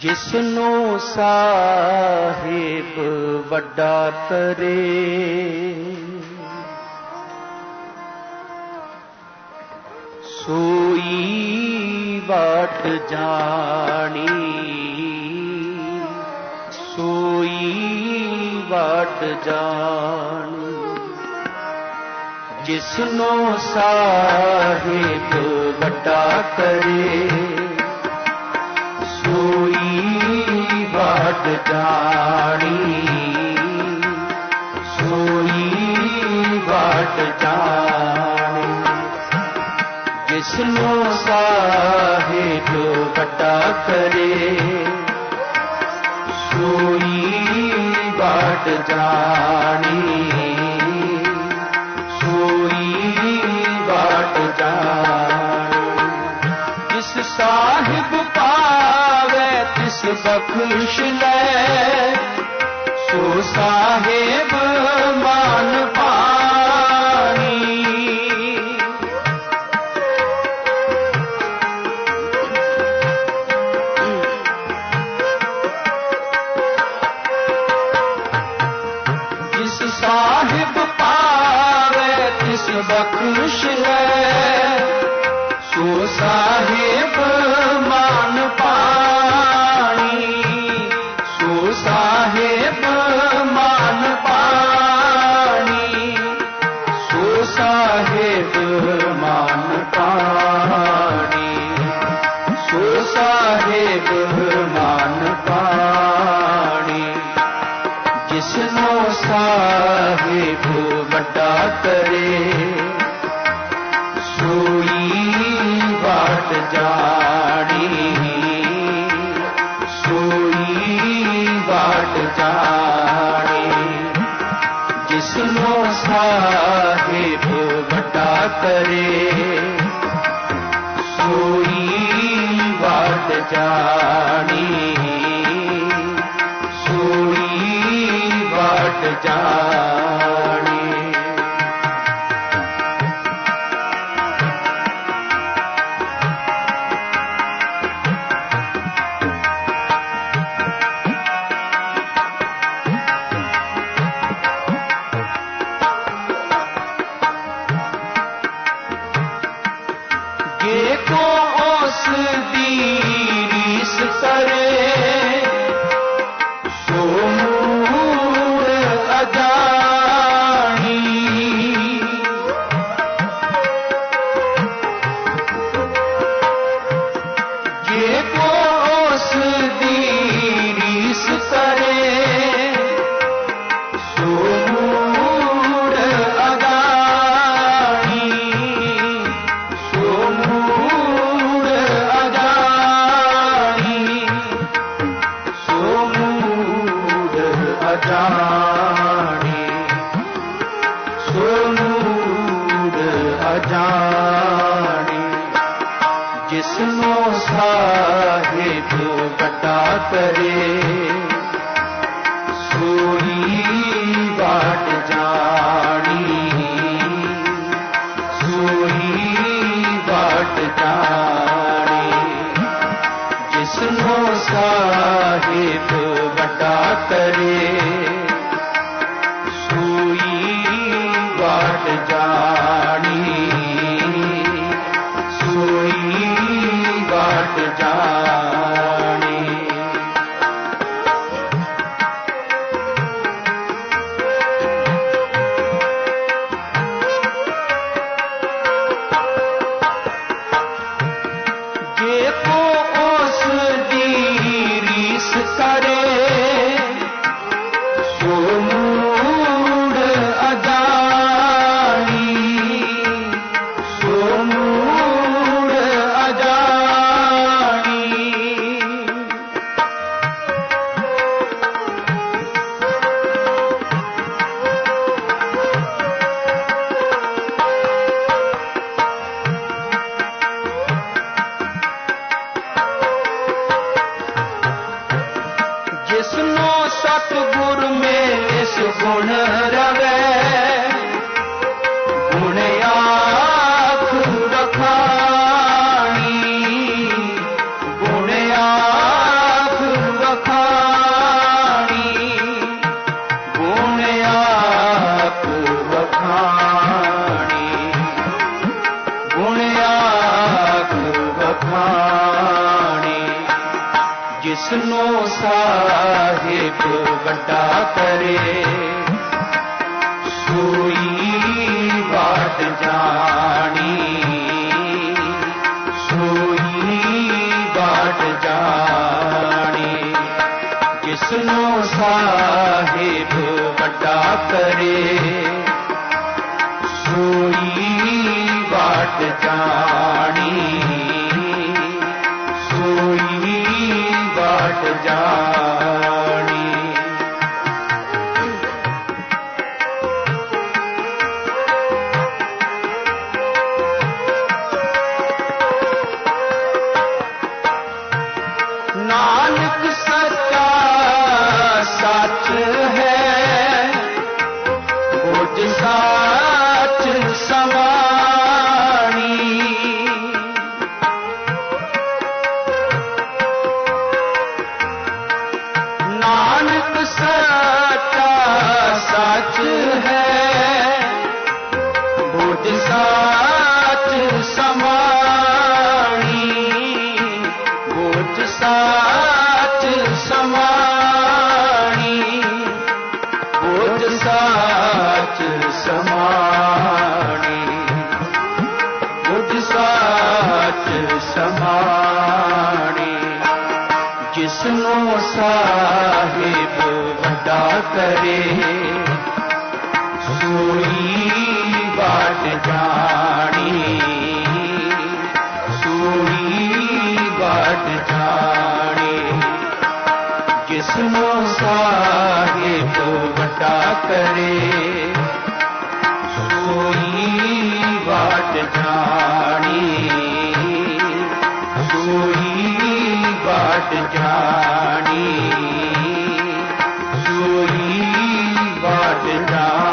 ਜਿਸਨੂੰ ਸਾਹਿਬ ਵੱਡਾ ਕਰੇ ਸੋਈ ਬਾਟ ਜਾਣੀ ਸੋਈ ਬਾਟ ਜਾਣੀ। ਜਿਸਨੂੰ ਸਾਹਿਬ ਵੱਡਾ ਕਰੇ ਸੋਈ ਜਾਣੀ। ਸੋਈ ਬਾਟ ਜਾਣੀ। ਜਿਸਨੂੰ ਸਾਹਿਬ ਵੱਡਾ ਕਰੇ। ਸੋਈ ਬਾਟ ਜਾਣੀ। ਬਖਸ਼ ਲੈ। ਸੋ ਸਾਹਿਬ ਸਾਹਿਬ ਵੱਡਾ ਕਰੇ। ਸੋਈ ਬਾਟ ਜਾਣੀ। ਸੋਈ ਬਾਟ ਜਾਣੀ। ਜਿਸ ਜਿਸਨੂੰ ਸਾਹਿਬ ਵੱਡਾ ਕਰੇ। ਸੋਈ ਬਾਟ ਜਾਣੀ। ਸੋਈ ਬਾਟ ਜਾਣੀ। ਸਾਹਿਬ ਵੱਡਾ ਕਰੇ। ਸੋਈ ਬਾਟ ਜਾਣੀ। ਸੋਈ ਬਾਟ ਜਾਣੀ। ਜਿਸਨੂੰ ਸਾਹਿਬ ਵੱਡਾ ਕਰੇ। ਜਿਸਨੂੰ ਸਾਹਿਬ, ਵੱਡਾ ਕਰੇ। ਸੋਈ ਬਾਤ ਜਾਣੀ, ਸੋਈ ਬਾਤ ਜਾਣੀ। ਜਿਸਨੂੰ ਸਾਹਿਬ ਵੱਡਾ ਕਰੇ, ਸੋਈ ਬਾਤ ਜਾਣੀ। ਸਮਾਣੀ। ਬੁੱਝ ਸੱਚ ਸਮਾਣੀ। ਜਿਸਨੂੰ ਸਾਹਿਬ ਵੱਡਾ ਕਰੇ। ਸੋਈ ਬਾਟ ਜਾਣੀ। ਸੋਈ ਬਾਟ ਜਾਣੀ। ਜਿਸਨੂੰ ਸਾਹਿਬ ਵੱਡਾ ਕਰੇ। ਸੋਈ ਬਾਟ ਜਾਣੀ। ਸੋਈ ਬਾਟ ਜਾਣੀ। ਸੋਈ ਬਾਟ ਜਾਣੀ।